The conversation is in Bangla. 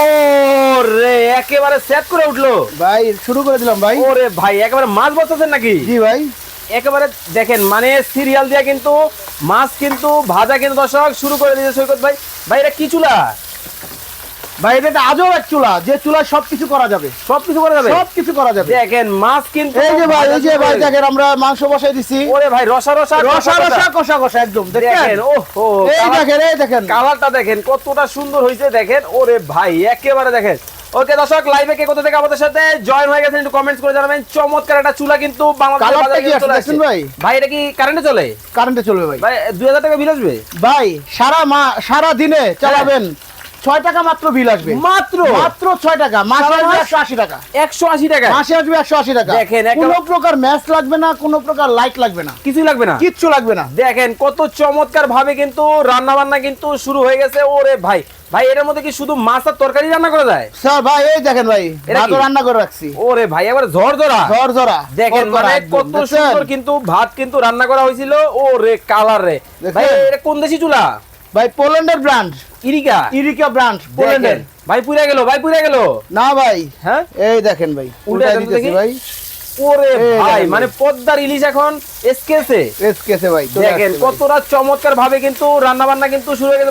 ও রে একেবারে সেট করে উঠল। ভাই শুরু করে দিলাম ভাই। ওরে ভাই একেবারে মাছ বসাচ্ছেন নাকি? জি ভাই। একেবারে দেখেন মানে সিরিয়াল দিয়ে কিন্তু মাছ কিন্তু ভাজা কিন্তু দর্শক শুরু করে দিয়েছে সৈকত ভাই। ভাই এটা কি চুলা? ভাই এটা আজব এক চুলা যে চুলায় সবকিছু করা যাবে। সবকিছু করে যাবে? সবকিছু করা যাবে। দেখেন মাছ কিন্তু এই যে ভাই এই যে ভাই দেখেন আমরা মাংস বসাই দিছি। ওরে ভাই রসা রসা রসা রসা কষা কষা একদম দেখেন? ওহো এই দেখেন এই দেখেন। কালারটা দেখেন কতটা সুন্দর হয়েছে দেখেন। ওরে ভাই একেবারে দেখেন। ওকে দর্শক লাইভে কে কোথা থেকে আমাদের সাথে জয়েন হয়ে গেছেন একটু কমেন্টস করে জানাবেন। চমৎকার একটা চুলা কিন্তু বাংলাদেশের বাজারে কিন্তু চলে আসছে। ভাই? ভাই এটা কি কারেন্টে চলে? কারেন্টে চলবে ভাই। ভাই দুই হাজার টাকা বিল আসবে? ভাই সারা মা সারা দিনে চালাবেন। ছয় টাকা মাত্র বিল আসবে। মাত্র? মাত্র ছয় টাকা। মাসে আসবে? একশো আশি টাকা। একশো আশি টাকা? মাসে আসবে একশো আশি টাকা। দেখেন, কোনো প্রকার ম্যাচ লাগবে না কোনো প্রকার লাইট লাগবে না। কিছুই লাগবে না? কিচ্ছু লাগবে না। দেখেন কত চমৎকার ভাবে কিন্তু রান্না বান্না কিন্তু শুরু হয়ে গেছে। ওরে ভাই ভাই এর মধ্যে কি শুধু মাছ আর তরকারি রান্না করা যায়? স্যার ভাই এই দেখেন ভাই ভাত রান্না করে রাখছি। ওরে ভাই এবার ঝড় ধরা ঝর ঝরা দেখেন মানে কত সুন্দর কিন্তু ভাত কিন্তু রান্না করা হয়েছিল। ও রে কালার রে। ভাই এটা কোন দেশি চুলা? ভাই পোল্যান্ডের ব্র্যান্ড ইরিকা। ইরিকা ব্র্যান্ড পোল্যান্ডের। ভাই পুরা গেল ভাই পুরা গেল। না ভাই হ্যাঁ? এই দেখেন ভাই উল্টা দিতেছি ভাই। ওরে ভাই মানে পদ্মার ইলিশ এখন এসকেসে এসকেসে ভাই দেখেন কতটা চমৎকার ভাবে কিন্তু রান্না বান্না কিন্তু শুরু হয়ে গেছে